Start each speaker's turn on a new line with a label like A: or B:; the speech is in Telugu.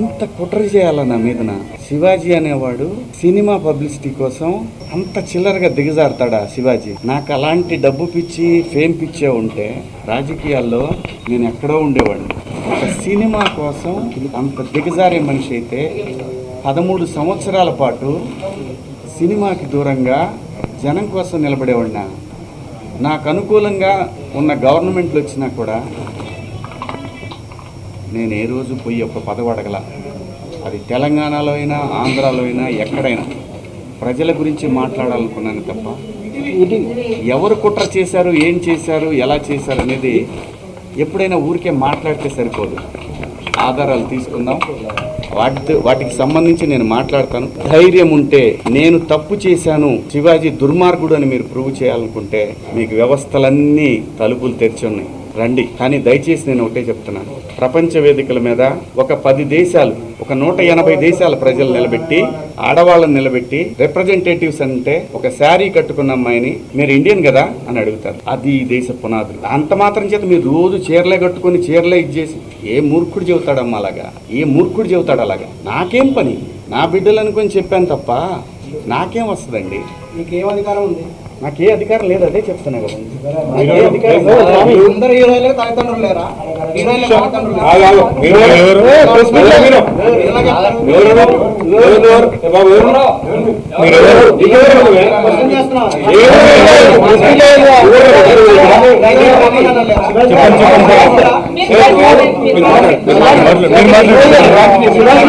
A: ఇంత కుట్ర చేయాల నా మీదన? శివాజీ అనేవాడు సినిమా పబ్లిసిటీ కోసం అంత చిల్లరగా దిగజారుతాడా శివాజీ? నాకు అలాంటి డబ్బు పిచ్చి ఫేమ్ పిచ్చే ఉంటే రాజకీయాల్లో నేను ఎక్కడో ఉండేవాడిని. ఒక సినిమా కోసం అంత దిగజారే మనిషి అయితే పదమూడు సంవత్సరాల పాటు సినిమాకి దూరంగా జనం కోసం నిలబడేవాడినా. నాకు అనుకూలంగా ఉన్న గవర్నమెంట్లు వచ్చినా కూడా నేను ఏ రోజు పోయి ఒక పదవి అడగల. అది తెలంగాణలో అయినా ఆంధ్రాలో అయినా ఎక్కడైనా. ప్రజల గురించి మాట్లాడాలనుకున్నాను తప్ప ఎవరు కుట్ర చేశారు ఏం చేశారు ఎలా చేశారు అనేది ఎప్పుడైనా ఊరికే మాట్లాడితే సరిపోదు. ఆధారాలు తీసుకుందాం. వాటి వాటికి సంబంధించి నేను మాట్లాడతాను. ధైర్యం ఉంటే నేను తప్పు చేశాను శివాజీ దుర్మార్గుడు అని మీరు ప్రూవ్ చేయాలనుకుంటే మీకు వ్యవస్థలన్నీ తలుపులు తెరిచి ఉన్నాయి. రండి. కానీ దయచేసి నేను ఒకటే చెప్తున్నాను. ప్రపంచ వేదికల మీద ఒక పది దేశాలు ఒక నూట ఎనభై దేశాల ప్రజలు నిలబెట్టి ఆడవాళ్ళని నిలబెట్టి రిప్రజెంటేటివ్స్ అంటే ఒక శారీ కట్టుకున్న అమ్మాయిని మీరు ఇండియన్ కదా? అని అడుగుతారు. అది ఈ దేశ పునాదులు. అంత మాత్రం చేత మీరు రోజు చీరలే కట్టుకొని చీరలే ఇచ్చేసి ఏ మూర్ఖుడు చెబుతాడమ్మా అలాగా? ఏ మూర్ఖుడు చెబుతాడు అలాగా? నాకేం పని? నా బిడ్డలు అనుకొని చెప్పాను తప్ప నాకేం వస్తుందండి
B: మీకు ఏం అధికారం ఉంది
A: నాకే అధికారం లేదు అదే చెప్తున్నా కదా